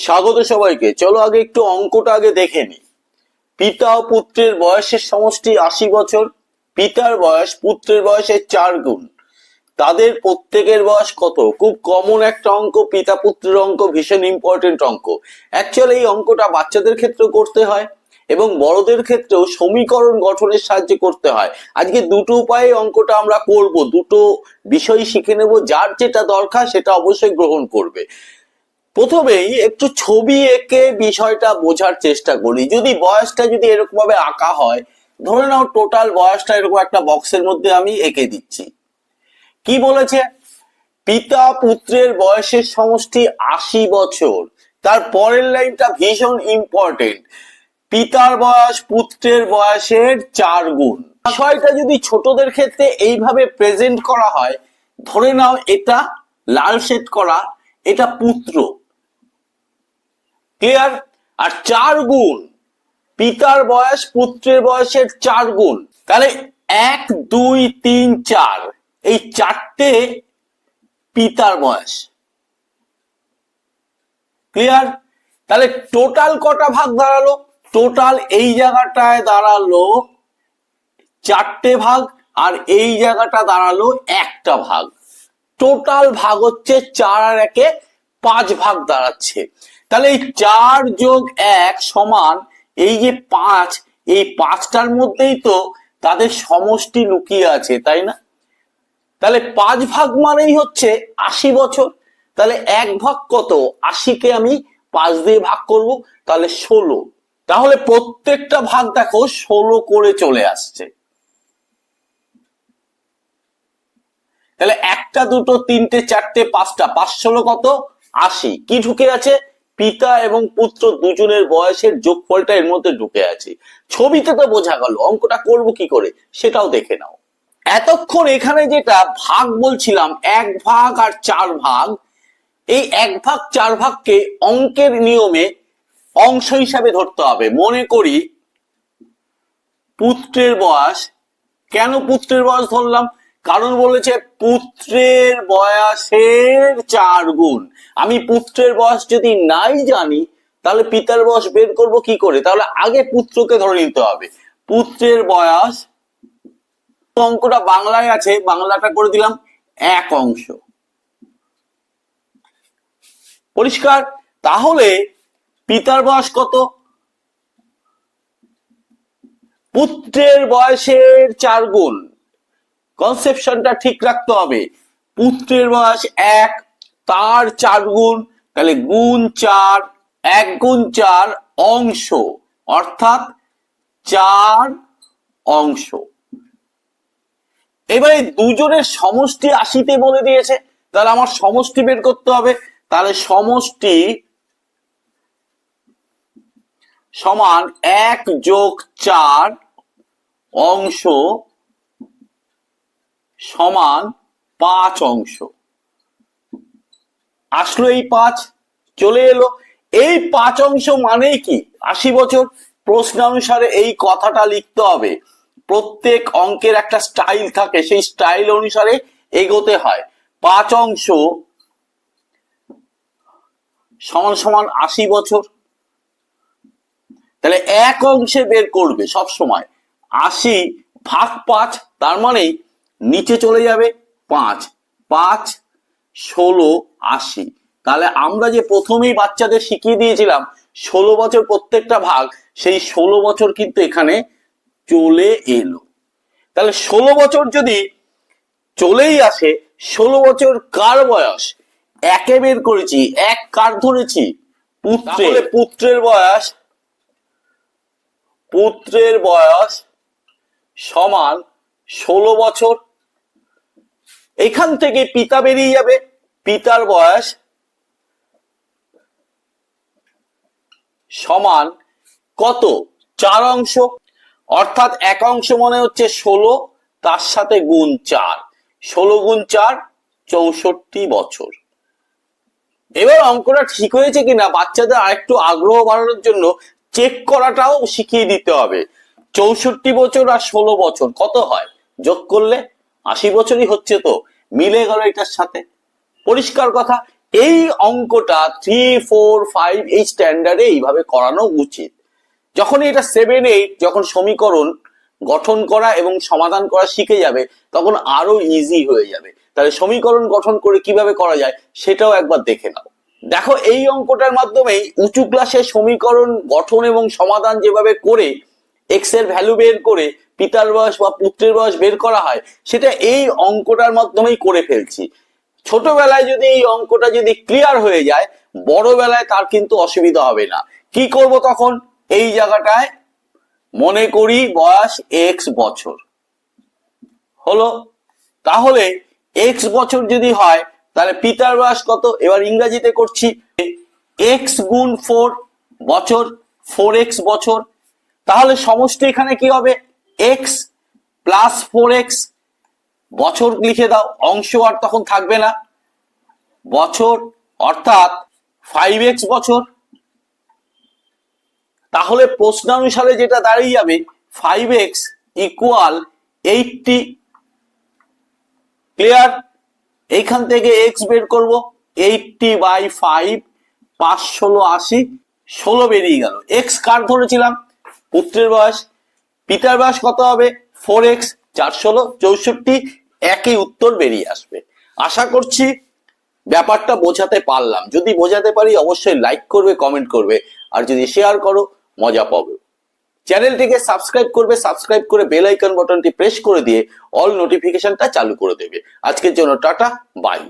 স্বাগত সবাইকে। চলো আগে একটু অঙ্কটা আগে দেখে নি পিতা ও পুত্রের বয়সের সমষ্টি আশি বছর, পিতার বয়স পুত্রের বয়সের চার গুণ। তাদের প্রত্যেকের বয়স কত? খুব কমন একটা অঙ্ক, পিতা পুত্রের অঙ্ক, ভীষণ ইম্পর্টেন্ট অঙ্ক। অ্যাকচুয়ালি এই অঙ্কটা বাচ্চাদের ক্ষেত্রেও করতে হয় এবং বড়দের ক্ষেত্রেও সমীকরণ গঠনের সাহায্যে করতে হয়। আজকে দুটো উপায়ে অঙ্কটা আমরা করব। দুটো বিষয় শিখে নেব। যার যেটা দরকার সেটা অবশ্যই গ্রহণ করবে। প্রথমেই একটু ছবি এঁকে বিষয়টা বোঝার চেষ্টা করি। যদি বয়সটা যদি এরকম ভাবে আঁকা হয়, ধরে নাও টোটাল বয়সটা এরকম একটা বক্সের মধ্যে আমি এঁকে দিচ্ছি। কি বলেছে? পিতা পুত্রের বয়সের সমষ্টি আশি বছর। তার পরের লাইনটা ভীষণ ইম্পর্টেন্ট পিতার বয়স পুত্রের বয়সের চার গুণ। বিষয়টা যদি ছোটদের ক্ষেত্রে এইভাবে প্রেজেন্ট করা হয়, ধরে নাও এটা লাল শেড করা, এটা পুত্র। ক্লিয়ার আর চার গুণ। পিতার বয়স পুত্রের বয়সের চার গুণ। তাহলে এক, দুই, তিন, চার। এই চারটে পিতার বয়স। ক্লিয়ার তাহলে টোটাল কটা ভাগ দাঁড়াল? টোটাল এই জায়গাটায় দাঁড়াল চারটে ভাগ আর এই জায়গাটা দাঁড়াল একটা ভাগ। টোটাল ভাগ হচ্ছে চার আর একে পাঁচ ভাগ দাঁড়াচ্ছে। তাহলে এই চার যোগ এক সমান এই যে পাঁচ, এই পাঁচটার মধ্যেই তো তাদের সমষ্টি লুকিয়ে আছে, তাই না? তাহলে পাঁচ ভাগ মানেই হচ্ছে আশি বছর। তাহলে এক ভাগ কত? আশিকে আমি পাঁচ দিয়ে ভাগ করব, তাহলে ষোলো। তাহলে প্রত্যেকটা ভাগ দেখো ষোলো করে চলে আসছে। তাহলে একটা, দুটো, তিনটে, চারটে, পাঁচটা, পাঁচ ষোলো কত? আশি। কি ঢুকে আছে? পিতা এবং পুত্র দুজনের বয়সের যোগফলটা এর মধ্যে ঢুকে আছে। ছবিতে তো বোঝা গেল, অঙ্কটা করব কি করে, সেটাও দেখে নাও। এতক্ষণ এখানে যেটা ভাগ বলছিলাম, এক ভাগ আর চার ভাগ, এই এক ভাগ চার ভাগকে অঙ্কের নিয়মে অংশ হিসাবে ধরতে হবে। মনে করি, পুত্রের বয়স, কেন পুত্রের বয়স ধরলাম? কারণ বলেছে পুত্রের বয়সের চার গুণ। আমি পুত্রের বয়স যদি নাই জানি, তাহলে পিতার বয়স বের করব কি করে? তাহলে আগে পুত্রকে ধরে নিতে হবে। পুত্রের বয়স, অঙ্কটা বাংলায় আছে, বাংলাটা করে দিলাম এক অংশ। পরিষ্কার? তাহলে পিতার বয়স কত? পুত্রের বয়সের চার গুণ। কনসেপশনটা ঠিক রাখতে হবে। পুত্রের বয়স এক, তার চার গুণ, তাহলে গুণ চার, এক গুণ চার অংশ। অর্থাৎ চার অংশ। এবারে দুজনের সমষ্টি আশিতে বলে দিয়েছে, তাহলে আমার সমষ্টি বের করতে হবে। তাহলে সমষ্টি সমান এক যোগ চার অংশ সমান পাঁচ অংশ। আসলো এই পাঁচ, চলে এলো। এই পাঁচ অংশ মানেই কি? আশি বছর প্রশ্নানুসারে এই কথাটা লিখতে হবে। প্রত্যেক অঙ্কের একটা স্টাইল থাকে, সেই স্টাইল অনুসারে এগোতে হয়। পাঁচ অংশ সমান সমান আশি বছর। তাহলে এক অংশে বের করবে সব সময়। আশি ভাগ পাঁচ, তার মানে নিচে চলে যাবে পাঁচ। পাঁচ, ষোলো, আশি। তাহলে আমরা যে প্রথমেই বাচ্চাদের শিখিয়ে দিয়েছিলাম, ষোলো বছর প্রত্যেকটা ভাগ, সেই ষোলো বছর কিন্তু এখানে চলে এলো। তাহলে ষোলো বছর যদি চলেই আসে, ষোলো বছর কার বয়স? একে বের করেছি, এক কার ধরেছি? পুত্রের। পুত্রের বয়স পুত্রের বয়স সমান ষোলো বছর এখান থেকে পিতা বেরিয়ে যাবে। পিতার বয়স সমান কত? চার অংশ। অর্থাৎ এক অংশ মনে হচ্ছে ষোলো, তার সাথে গুণ চার। ষোলো গুণ চার, চৌষট্টি বছর। এবার অঙ্কটা ঠিক হয়েছে কিনা? বাচ্চাদের আরেকটু আগ্রহ বাড়ানোর জন্য চেক করাটাও শিখিয়ে দিতে হবে। চৌষট্টি বছর আর ষোলো বছর কত হয়? যোগ করলে আশি বছরই হচ্ছে তো, মিলে গেল এটার সাথে। পরিষ্কার কথা, এই অঙ্কটা থ্রি ফোর ফাইভ এই স্ট্যান্ডার্ডে এইভাবে করানো উচিত। যখন এটা সেভেন এইট যখন সমীকরণ গঠন করা এবং সমাধান করা শিখে যাবে, তখন আরও ইজি হয়ে যাবে। তাহলে সমীকরণ গঠন করে কীভাবে করা যায়, সেটাও একবার দেখে নাও। দেখো, এই অঙ্কটার মাধ্যমেই উঁচু ক্লাসে সমীকরণ গঠন এবং সমাধান যেভাবে করে এক্সের ভ্যালু বের করে পিতার বয়স বা পুত্রের বয়স বের করা হয়, সেটা এই অঙ্কটার মাধ্যমেই করে ফেলছি। ছোটবেলায় যদি এই অঙ্কটা যদি ক্লিয়ার হয়ে যায়, বড়বেলায় তার কিন্তু অসুবিধা হবে না। কি করব তখন? এই জায়গাটায় মনে করি বয়স এক্স বছর। হলো? তাহলে এক্স বছর যদি হয়, তাহলে পিতার বয়স কত? এবার ইংরাজিতে করছি এক্স গুণ ফোর বছর ফোর এক্স বছর। তাহলে সমষ্টি এখানে কি হবে? এক্স প্লাস ফোর এক্স বছর লিখে দাও, অংশ আর তখন থাকবে না। বছর, অর্থাৎ ফাইভ এক্স বছর। তাহলে প্রশ্নানুসারে যেটা দাঁড়িয়ে যাবে five x equal eighty clear এইখান থেকে এক্স বের করব এইটটি বাই ফাইভ পাঁচ ষোলো আশি, ষোলো বেরিয়ে গেল। এক্স কার ধরেছিলাম? পুত্রের বয়স। পিতার বয়স কত হবে? ফোর এক্স চার ষোলো চৌষট্টি, একই উত্তর বেরিয়ে আসবে। আশা করছি ব্যাপারটা বোঝাতে পারলাম। যদি বোঝাতে পারি, অবশ্যই লাইক করবে কমেন্ট করবে। আর যদি শেয়ার করো, মজা পাবে। চ্যানেলটিকে সাবস্ক্রাইব করবে সাবস্ক্রাইব করে বেল আইকন বাটনটি প্রেস করে দিয়ে অল নোটিফিকেশনটা চালু করে দেবে। আজকের জন্য টাটা বাই